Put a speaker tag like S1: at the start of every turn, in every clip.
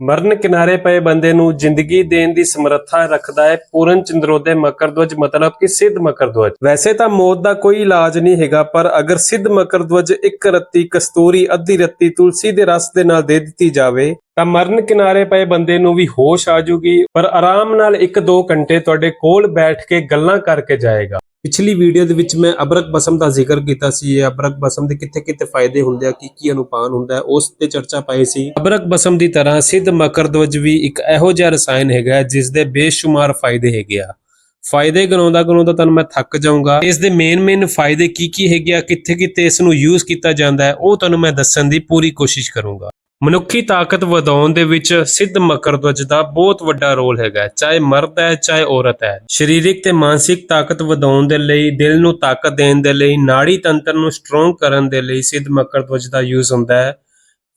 S1: ਮਰਨ ਕਿਨਾਰੇ ਪਏ ਬੰਦੇ ਨੂੰ ਜ਼ਿੰਦਗੀ ਦੇਣ ਦੀ ਸਮਰੱਥਾ ਰੱਖਦਾ ਹੈ। ਪੂਰਨ ਚੰਦਰੋਦੈ ਮਕਰਧਵਜ ਮਤਲਬ ਕਿ ਸਿੱਧ ਮਕਰਧਵਜ ਵੈਸੇ ਤਾਂ ਮੌਤ ਦਾ ਕੋਈ ਇਲਾਜ ਨਹੀਂ ਹੈਗਾ, ਪਰ ਅਗਰ ਸਿੱਧ ਮਕਰਧਵਜ ਇੱਕ ਰੱਤੀ, ਕਸਤੂਰੀ, ਅੱਧੀ ਰੱਤੀ ਤੁਲਸੀ ਦੇ ਰਸ ਦੇ ਨਾਲ ਦੇ ਦਿੱਤੀ ਜਾਵੇ, ਤਾਂ ਮਰਨ ਕਿਨਾਰੇ ਪਏ ਬੰਦੇ ਨੂੰ ਵੀ ਹੋਸ਼ ਆ ਜੂਗੀ, ਪਰ ਆਰਾਮ ਨਾਲ 1-2 ਘੰਟੇ ਤੁਹਾਡੇ ਕੋਲ ਬੈਠ ਕੇ ਗੱਲਾਂ ਕਰਕੇ ਜਾਏਗਾ। ਪਿਛਲੀ ਵੀਡੀਓ ਦੇ ਵਿੱਚ ਮੈਂ ਅਬਰਕ ਬਸਮ ਦਾ ਜ਼ਿਕਰ ਕੀਤਾ ਸੀ, ਇਹ ਅਬਰਕ ਬਸਮ ਦੇ ਕਿੱਥੇ-ਕਿੱਥੇ ਫਾਇਦੇ ਹੁੰਦੇ ਆ, ਕੀ ਕੀ ਅਨੁਪਾਨ ਹੁੰਦਾ ਉਸ ਤੇ ਚਰਚਾ ਪਾਈ ਸੀ। ਅਬਰਕ ਬਸਮ ਦੀ ਤਰ੍ਹਾਂ ਸਿੱਧ ਮਕਰਦਵਜ ਵੀ ਇੱਕ ਇਹੋ ਜਿਹਾ ਰਸਾਇਣ ਹੈਗਾ ਹੈ ਜਿਸ ਦੇ ਬੇਸ਼ੁਮਾਰ ਫਾਇਦੇ ਹੈਗੇ ਆ। ਫਾਇਦੇ ਗਣਾਉਂਦਾ ਗਣਾਉਂਦਾ ਤੁਹਾਨੂੰ ਮੈਂ ਥੱਕ ਜਾਊਂਗਾ। ਇਸ ਦੇ ਮੇਨ ਮੇਨ ਫਾਇਦੇ ਕੀ ਕੀ ਹੈਗੇ ਆ, ਕਿੱਥੇ ਕਿੱਥੇ ਇਸ ਨੂੰ ਯੂਜ਼ ਕੀਤਾ ਜਾਂਦਾ ਹੈ, ਉਹ ਤੁਹਾਨੂੰ ਮੈਂ ਦੱਸਣ ਦੀ ਪੂਰੀ ਕੋਸ਼ਿਸ਼ ਕਰੂੰਗਾ। ਮਨੁੱਖੀ ਤਾਕਤ ਵਧਾਉਣ ਦੇ ਵਿੱਚ ਸਿੱਧ ਮਕਰਧਵਜ ਦਾ ਬਹੁਤ ਵੱਡਾ ਰੋਲ ਹੈਗਾ ਚਾਹੇ ਮਰਦ ਹੈ, ਚਾਹੇ ਔਰਤ ਹੈ। ਸਰੀਰਕ ਤੇ ਮਾਨਸਿਕ ਤਾਕਤ ਵਧਾਉਣ ਦੇ ਲਈ, ਦਿਲ ਨੂੰ ਤਾਕਤ ਦੇਣ ਦੇ ਲਈ, ਨਾੜੀ ਤੰਤਰ ਨੂੰ ਸਟਰੋਂਗ ਕਰਨ ਦੇ ਲਈ ਸਿੱਧ ਮਕਰਧਵਜ ਦਾ ਯੂਜ਼ ਹੁੰਦਾ ਹੈ।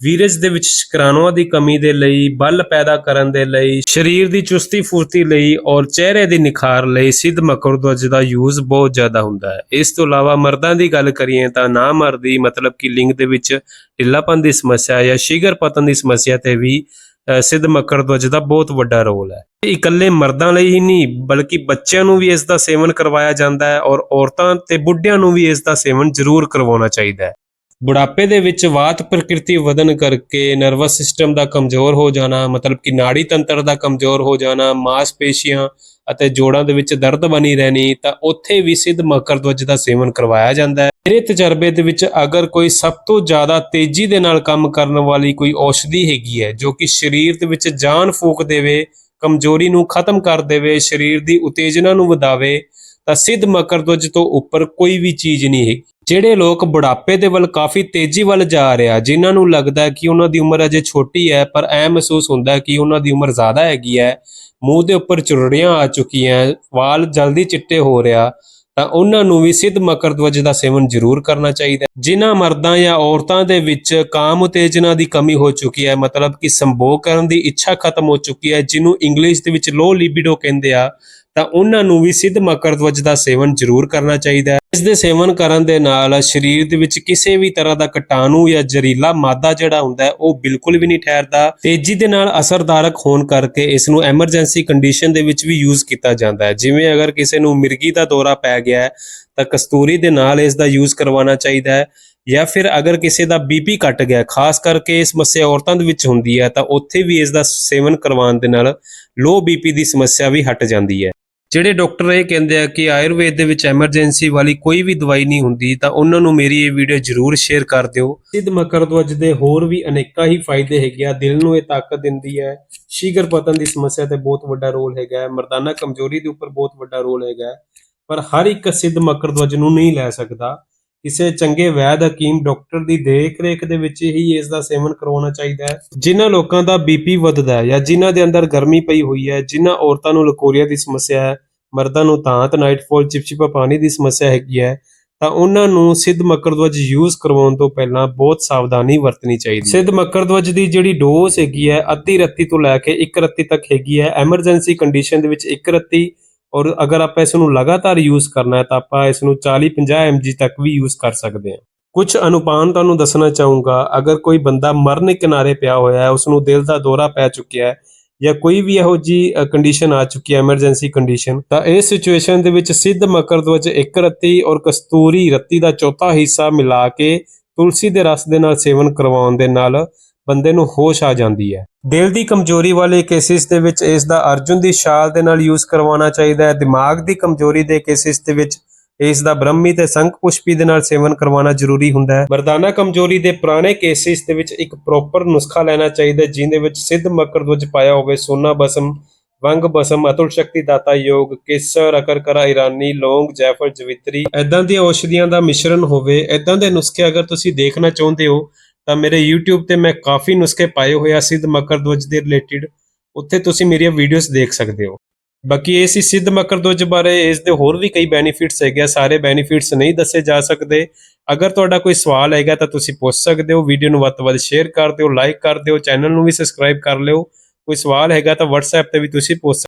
S1: ਵੀਰਜ ਦੇ ਵਿੱਚ ਸ਼ੁਕਰਾਣੂਆਂ ਦੀ ਕਮੀ ਦੇ ਲਈ ਬਲ ਪੈਦਾ ਕਰਨ ਦੇ ਲਈ ਸਰੀਰ ਦੀ ਚੁਸਤੀ ਫੁਰਤੀ ਲਈ ਔਰ ਚਿਹਰੇ ਦੀ ਨਿਖਾਰ ਲਈ ਸਿੱਧ ਮਕਰਧਵਜ ਦਾ ਯੂਜ਼ ਬਹੁਤ ਜ਼ਿਆਦਾ ਹੁੰਦਾ ਹੈ। ਇਸ ਤੋਂ ਇਲਾਵਾ ਮਰਦਾਂ ਦੀ ਗੱਲ ਕਰੀਏ ਤਾਂ ਨਾ ਮਰਦੀ ਮਤਲਬ ਕਿ ਲਿੰਗ ਦੇ ਵਿੱਚ ਢਿੱਲਾਪਨ ਦੀ ਸਮੱਸਿਆ ਜਾਂ ਸ਼ੀਗਰ ਪਤਨ ਦੀ ਸਮੱਸਿਆ ਤੇ ਵੀ ਅ, ਸਿੱਧ ਮਕਰਧਵਜ ਦਾ ਬਹੁਤ ਵੱਡਾ ਰੋਲ ਹੈ। ਇਹ ਇਕੱਲੇ ਮਰਦਾਂ ਲਈ ਹੀ ਨਹੀਂ ਬਲਕਿ ਬੱਚਿਆਂ ਨੂੰ ਵੀ ਇਸ ਦਾ ਸੇਵਨ ਕਰਵਾਇਆ ਜਾਂਦਾ ਹੈ ਔਰ ਔਰਤਾਂ ਤੇ ਬੁੱਢਿਆਂ ਨੂੰ ਵੀ ਇਸ ਦਾ ਸੇਵਨ ਜ਼ਰੂਰ ਕਰਵਾਉਣਾ ਚਾਹੀਦਾ ਹੈ। ਬੁਢਾਪੇ ਦੇ ਵਿੱਚ ਵਾਤ ਪ੍ਰਕਿਰਤੀ ਵਧਨ ਕਰਕੇ ਨਰਵਸ ਸਿਸਟਮ ਦਾ ਕਮਜ਼ੋਰ ਹੋ ਜਾਣਾ, ਮਤਲਬ ਕਿ ਨਾੜੀ ਤੰਤਰ ਦਾ ਕਮਜ਼ੋਰ ਹੋ ਜਾਣਾ, ਮਾਸਪੇਸ਼ੀਆਂ ਅਤੇ ਜੋੜਾਂ ਦੇ ਵਿੱਚ ਦਰਦ ਬਣੀ ਰਹਿਣੀ, ਤਾਂ ਉੱਥੇ ਵੀ ਸਿੱਧ ਮਕਰਧਵਜ ਦਾ ਸੇਵਨ ਕਰਵਾਇਆ ਜਾਂਦਾ ਹੈ। ਮੇਰੇ ਤਜਰਬੇ ਦੇ ਵਿੱਚ ਅਗਰ ਕੋਈ ਸਭ ਤੋਂ ਜ਼ਿਆਦਾ ਤੇਜ਼ੀ ਦੇ ਨਾਲ ਕੰਮ ਕਰਨ ਵਾਲੀ ਕੋਈ ਔਸ਼ਧੀ ਹੈਗੀ ਹੈ, ਜੋ ਕਿ ਸਰੀਰ ਦੇ ਵਿੱਚ ਜਾਨ ਫੂਕ ਦੇਵੇ, ਕਮਜ਼ੋਰੀ ਨੂੰ ਖਤਮ ਕਰ ਦੇਵੇ, ਸਰੀਰ ਦੀ ਉਤੇਜਨਾ ਨੂੰ ਵਧਾਵੇ, ਤਾਂ ਸਿੱਧ ਮਕਰਧਵਜ ਤੋਂ ਉੱਪਰ ਕੋਈ ਵੀ ਚੀਜ਼ ਨਹੀਂ ਹੈ ਜਿਹੜੇ ਲੋਕ ਬੁਢਾਪੇ ਦੇ ਵੱਲ ਕਾਫੀ ਤੇਜ਼ੀ ਵੱਲ ਜਾ ਰਿਹਾ, ਜਿਨ੍ਹਾਂ ਨੂੰ ਲੱਗਦਾ ਕਿ ਉਹਨਾਂ ਦੀ ਉਮਰ ਅਜੇ ਛੋਟੀ ਹੈ, ਪਰ ਐ ਮਹਿਸੂਸ ਹੁੰਦਾ ਕਿ ਉਹਨਾਂ ਦੀ ਉਮਰ ਜ਼ਿਆਦਾ ਹੈਗੀ ਹੈ, ਮੂੰਹ ਦੇ ਉੱਪਰ ਚੁਰੜੀਆਂ ਆ ਚੁੱਕੀਆਂ, ਵਾਲ ਜਲਦੀ ਚਿੱਟੇ ਹੋ ਰਿਹਾ, ਤਾਂ ਉਹਨਾਂ ਨੂੰ ਵੀ ਸਿੱਧ ਮਕਰਦਵਜ ਦਾ ਸੇਵਨ ਜ਼ਰੂਰ ਕਰਨਾ ਚਾਹੀਦਾ ਹੈ। ਜਿਨ੍ਹਾਂ ਮਰਦਾਂ ਜਾਂ ਔਰਤਾਂ ਦੇ ਵਿੱਚ ਕਾਮ ਉਤੇਜਨਾ ਦੀ ਕਮੀ ਹੋ ਚੁੱਕੀ ਹੈ, ਮਤਲਬ ਕਿ ਸੰਭੋਗ ਕਰਨ ਦੀ ਇੱਛਾ ਖਤਮ ਹੋ ਚੁੱਕੀ ਹੈ, ਜਿਹਨੂੰ ਇੰਗਲਿਸ਼ ਦੇ ਵਿੱਚ ਲੋ ਲਿਬਿਡੋ ਕਹਿੰਦੇ ਆ ਤਾਂ ਉਹਨਾਂ ਨੂੰ ਵੀ ਸਿੱਧ ਮਕਰਧਵਜ ਦਾ ਸੇਵਨ ਜ਼ਰੂਰ ਕਰਨਾ ਚਾਹੀਦਾ ਹੈ। ਇਸ ਦੇ ਸੇਵਨ ਕਰਨ ਦੇ ਨਾਲ ਸਰੀਰ ਦੇ ਵਿੱਚ ਕਿਸੇ ਵੀ ਤਰ੍ਹਾਂ ਦਾ ਕੀਟਾਣੂ ਜਾਂ ਜ਼ਹਿਰੀਲਾ ਮਾਦਾ ਜਿਹੜਾ ਹੁੰਦਾ ਉਹ ਬਿਲਕੁਲ ਵੀ ਨਹੀਂ ਠਹਿਰਦਾ। ਤੇਜ਼ੀ ਦੇ ਨਾਲ ਅਸਰਦਾਰਕ ਹੋਣ ਕਰਕੇ ਇਸ ਨੂੰ ਐਮਰਜੈਂਸੀ ਕੰਡੀਸ਼ਨ ਦੇ ਵਿੱਚ ਵੀ ਯੂਜ਼ ਕੀਤਾ ਜਾਂਦਾ ਹੈ। ਜਿਵੇਂ ਅਗਰ ਕਿਸੇ ਨੂੰ ਮਿਰਗੀ ਦਾ ਦੌਰਾ ਪੈ ਗਿਆ ਹੈ, ਤਾਂ ਕਸਤੂਰੀ ਦੇ ਨਾਲ ਇਸ ਦਾ ਯੂਜ਼ ਕਰਵਾਉਣਾ ਚਾਹੀਦਾ ਹੈ। ਜਾਂ ਫਿਰ ਅਗਰ ਕਿਸੇ ਦਾ ਬੀਪੀ ਘਟ ਗਿਆ, ਖਾਸ ਕਰਕੇ ਇਹ ਸਮੱਸਿਆ ਔਰਤਾਂ ਦੇ ਵਿੱਚ ਹੁੰਦੀ ਹੈ, ਤਾਂ ਉੱਥੇ ਵੀ ਇਸ ਦਾ ਸੇਵਨ ਕਰਵਾਉਣ ਦੇ ਨਾਲ ਲੋ ਬੀਪੀ ਦੀ ਸਮੱਸਿਆ ਵੀ ਹਟ ਜਾਂਦੀ ਹੈ। ਜਿਹੜੇ ਡਾਕਟਰ ਇਹ ਕਹਿੰਦੇ ਆ ਕਿ ਆਯੁਰਵੇਦ ਦੇ ਵਿੱਚ ਐਮਰਜੈਂਸੀ ਵਾਲੀ ਕੋਈ ਵੀ ਦਵਾਈ ਨਹੀਂ ਹੁੰਦੀ, ਤਾਂ ਉਹਨਾਂ ਨੂੰ ਮੇਰੀ ਇਹ ਵੀਡੀਓ ਜ਼ਰੂਰ ਸ਼ੇਅਰ ਕਰ ਦਿਓ। ਸਿੱਧ ਮਕਰਧਵਜ ਦੇ ਹੋਰ ਵੀ ਅਨੇਕਾਂ ਹੀ ਫਾਇਦੇ ਹੈਗੇ ਆ, ਦਿਲ ਨੂੰ ਇਹ ਤਾਕਤ ਦਿੰਦੀ ਹੈ ਸ਼ੀਗਰ ਪਤਨ ਦੀ ਸਮੱਸਿਆ ਤੇ ਬਹੁਤ ਵੱਡਾ ਰੋਲ ਹੈਗਾ ਹੈ, ਮਰਦਾਨਾ ਕਮਜ਼ੋਰੀ ਦੇ ਉੱਪਰ ਬਹੁਤ ਵੱਡਾ ਰੋਲ ਹੈਗਾ ਹੈ, ਪਰ ਹਰ ਇੱਕ ਸਿੱਧ ਮਕਰਧਵਜ ਨੂੰ ਨਹੀਂ ਲੈ ਸਕਦਾ। ਕਿਸੇ ਚੰਗੇ ਵੈਦ ਹਕੀਮ ਡਾਕਟਰ ਦੀ ਦੇਖ ਰੇਖ ਦੇ ਵਿੱਚ ਹੀ ਇਸ ਦਾ ਸੇਵਨ ਕਰਵਾਉਣਾ ਚਾਹੀਦਾ ਹੈ। ਜਿਨ੍ਹਾਂ ਲੋਕਾਂ ਦਾ ਬੀਪੀ ਵੱਧਦਾ ਹੈ ਜਾਂ ਜਿਨ੍ਹਾਂ ਦੇ ਅੰਦਰ ਗਰਮੀ ਪਈ ਹੋਈ ਹੈ, ਜਿਨ੍ਹਾਂ ਔਰਤਾਂ ਨੂੰ ਲਕੋਰੀਆ ਦੀ ਸਮੱਸਿਆ ਹੈ, ਮਰਦਾਂ ਨੂੰ ਤਾਂਤ ਨਾਈਟਫਾਲ ਚਿਪਚਿਪਾ ਪਾਣੀ ਦੀ ਸਮੱਸਿਆ ਹੈਗੀ ਹੈ, ਤਾਂ ਉਹਨਾਂ ਨੂੰ ਸਿੱਧ ਮਕਰਧਵਜ ਯੂਜ਼ ਕਰਵਾਉਣ ਤੋਂ ਪਹਿਲਾਂ ਬਹੁਤ ਸਾਵਧਾਨੀ ਵਰਤਣੀ ਚਾਹੀਦੀ ਹੈ। ਸਿੱਧ ਮਕਰਧਵਜ ਦੀ ਜਿਹੜੀ ਡੋਜ਼ ਹੈਗੀ ਹੈ, ਅੱਧੀ ਰੱਤੀ ਤੋਂ ਲੈ ਕੇ ਇੱਕ ਰੱਤੀ ਤੱਕ ਹੈਗੀ ਹੈ। ਐਮਰਜੈਂਸੀ ਕੰਡੀਸ਼ਨ ਦੇ ਵਿੱਚ ਇੱਕ ਰੱਤੀ ਔਰ ਅਗਰ ਆਪਾਂ ਇਸ ਨੂੰ ਲਗਾਤਾਰ ਯੂਜ਼ ਕਰਨਾ ਹੈ ਤਾਂ ਆਪਾਂ ਇਸ ਨੂੰ 40-50 mg ਤੱਕ ਵੀ ਯੂਜ਼ ਕਰ ਸਕਦੇ ਹਾਂ। ਕੁਝ ਅਨੁਪਾਨ ਤੁਹਾਨੂੰ ਦੱਸਣਾ ਚਾਹੂੰਗਾ, ਅਗਰ ਕੋਈ ਬੰਦਾ ਮਰਨ ਕਿਨਾਰੇ ਪਿਆ ਹੋਇਆ ਹੈ ਉਸ ਨੂੰ ਦਿਲ ਦਾ ਦੌਰਾ ਪੈ ਚੁੱਕਿਆ ਹੈ ਜਾਂ ਕੋਈ ਵੀ ਇਹੋ ਜੀ ਕੰਡੀਸ਼ਨ ਆ ਚੁੱਕੀ ਹੈ ਐਮਰਜੈਂਸੀ ਕੰਡੀਸ਼ਨ ਤਾਂ ਇਸ ਸਿਚੁਏਸ਼ਨ ਦੇ ਵਿੱਚ ਸਿੱਧ ਮਕਰਧਵਜ ਇੱਕ ਰੱਤੀ ਔਰ ਕਸਤੂਰੀ ਰੱਤੀ ਦਾ ਚੌਥਾ ਹਿੱਸਾ ਮਿਲਾ ਕੇ ਤੁਲਸੀ ਦੇ ਰਸ ਦੇ ਨਾਲ ਸੇਵਨ ਕਰਵਾਉਣ ਦੇ ਨਾਲ ਬੰਦੇ ਨੂੰ ਹੋਸ਼ ਆ ਜਾਂਦੀ ਹੈ। ਦਿਲ ਦੀ ਕਮਜ਼ੋਰੀ ਵਾਲੇ ਕੇਸਿਸ ਦੇ ਵਿੱਚ ਇਸ ਦਾ ਅਰਜੁਨ ਦੀ ਛਾਲ ਦੇ ਨਾਲ ਯੂਜ਼ ਕਰਵਾਉਣਾ ਚਾਹੀਦਾ ਹੈ। ਦਿਮਾਗ ਦੀ ਕਮਜ਼ੋਰੀ ਦੇ ਕੇਸਿਸ ਦੇ ਵਿੱਚ ਇਸ ਦਾ ਬ੍ਰਹਮੀ ਤੇ ਸੰਖ ਪੁਸ਼ਪੀ ਦੇ ਨਾਲ ਸੇਵਨ ਕਰਵਾਉਣਾ ਜ਼ਰੂਰੀ ਹੁੰਦਾ ਹੈ। ਮਰਦਾਨਾ ਕਮਜ਼ੋਰੀ ਦੇ ਪੁਰਾਣੇ ਕੇਸਿਸ ਦੇ ਵਿੱਚ ਇੱਕ ਪ੍ਰੋਪਰ ਨੁਸਖਾ ਲੈਣਾ ਚਾਹੀਦਾ ਹੈ, ਜਿਹਦੇ ਵਿੱਚ ਸਿੱਧ ਮਕਰਧਵਜ ਪਾਇਆ ਹੋਵੇ ਸੋਨਾ ਬਸਮ ਵੰਗ ਬਸਮ ਅਤੁਲ ਸ਼ਕਤੀ ਦਾਤਾ ਯੋਗ ਕੇਸਰ ਅਕਰਕਰਾ ਇਰਾਨੀ ਲੌਂਗ ਜੈਫਰ ਜਵਿਤਰੀ। ਐਦਾਂ ਦੀਆਂ ਔਸ਼ਧੀਆਂ ਦਾ ਮਿਸ਼ਰਣ ਹੋਵੇ ਐਦਾਂ ਦੇ ਨੁਸਖੇ ਅਗਰ ਤੁਸੀਂ ਦੇਖਣਾ ਚਾਹੁੰਦੇ ਹੋ ਤਾਂ ਮੇਰੇ YouTube ਤੇ ਮੈਂ ਕਾਫੀ ਨੁਸਖੇ ਪਾਏ ਹੋਏ ਆ ਸਿੱਧ ਮਕਰਧਵਜ ਦੇ ਰਿਲੇਟਡ ਉੱਥੇ ਤੁਸੀਂ ਮੇਰੀਆਂ ਵੀਡੀਓਜ਼ ਦੇਖ ਸਕਦੇ ਹੋ। ਬਾਕੀ ਇਹ ਸੀ ਸਿੱਧ ਮਕਰਧਵਜ ਬਾਰੇ। ਇਸ ਦੇ ਹੋਰ ਵੀ ਕਈ ਬੈਨੀਫਿਟਸ ਹੈਗੇ ਆ। ਸਾਰੇ ਬੈਨੀਫਿਟਸ ਨਹੀਂ ਦੱਸੇ ਜਾ ਸਕਦੇ। ਅਗਰ ਤੁਹਾਡਾ ਕੋਈ ਸਵਾਲ ਹੈਗਾ ਤਾਂ ਤੁਸੀਂ ਪੁੱਛ ਸਕਦੇ ਹੋ। ਵੀਡੀਓ ਨੂੰ ਵੱਧ ਤੋਂ ਵੱਧ ਸ਼ੇਅਰ ਕਰ ਦਿਓ ਲਾਈਕ ਕਰ ਦਿਓ ਚੈਨਲ ਨੂੰ ਵੀ ਸਬਸਕ੍ਰਾਈਬ ਕਰ ਲਿਓ। ਕੋਈ ਸਵਾਲ ਹੈਗਾ ਤਾਂ WhatsApp ਤੇ ਵੀ ਤੁਸੀਂ ਪੁੱਛ